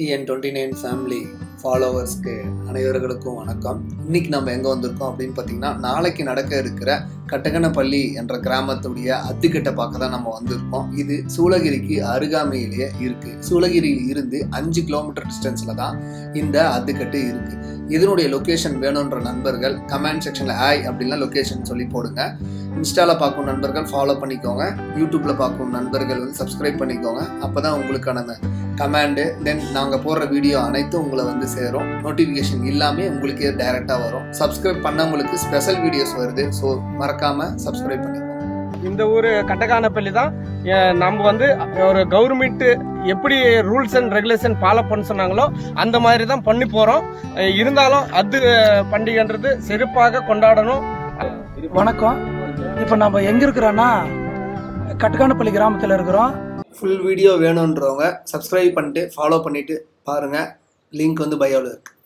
TN twenty nine family ஃபாலோவர்ஸ்க்கு அனைவர்களுக்கும் வணக்கம். இன்னைக்கு நம்ம எங்கே வந்திருக்கோம் அப்படின்னு பார்த்தீங்கன்னா நாளைக்கு நடக்க இருக்கிற கட்டகனப்பள்ளி என்ற கிராமத்துடைய அத்துக்கட்டை பார்க்க தான் நம்ம வந்திருக்கோம். இது சூளகிரிக்கு அருகாமையிலேயே இருக்கு. சூளகிரியில் இருந்து அஞ்சு கிலோமீட்டர் டிஸ்டன்ஸில் தான் இந்த அத்துக்கட்டு இருக்கு. இதனுடைய லொக்கேஷன் வேணுன்ற நண்பர்கள் கமெண்ட் செக்ஷனில் ஆய் அப்படின்லாம் லொக்கேஷன் சொல்லி போடுங்க. இன்ஸ்டாவில் பார்க்கும் நண்பர்கள் ஃபாலோ பண்ணிக்கோங்க. யூடியூப்பில் பார்க்கும் நண்பர்கள் வந்து சப்ஸ்கிரைப் பண்ணிக்கோங்க. அப்போ தான் உங்களுக்கான கமெண்டு கமாண்டு தென் நாங்கள் போடுற வீடியோ அனைத்தும் உங்களை வந்து சேரும். நோட்டிஃபிகேஷன் இல்லாமல் உங்களுக்கே டைரெக்டாக வரும். சப்ஸ்கிரைப் பண்ணவங்களுக்கு ஸ்பெஷல் வீடியோஸ் வருது. ஸோ மறக்காமல் சப்ஸ்கிரைப் பண்ணிக்கோங்க. இந்த ஊர் கட்டக்கானப்பள்ளி தான். நம்ம வந்து ஒரு கவர்மெண்ட் எப்படி ரூல்ஸ் அண்ட் ரெகுலேஷன் ஃபாலோ பண்ண சொன்னாங்களோ அந்த மாதிரி தான் பண்ணி போகிறோம் இருந்தாலும் அது பண்டிகைன்றது சிறப்பாக கொண்டாடணும். வணக்கம். இப்போ நம்ம எங்க இருக்கிறோன்னா கட்டுக்கானப்பள்ளி கிராமத்தில் இருக்கிறோம். ஃபுல் வீடியோ வேணுன்றவங்க சப்ஸ்கிரைப் பண்ணிட்டு ஃபாலோ பண்ணிட்டு பாருங்கள் லிங்க் வந்து பயோவில் இருக்குது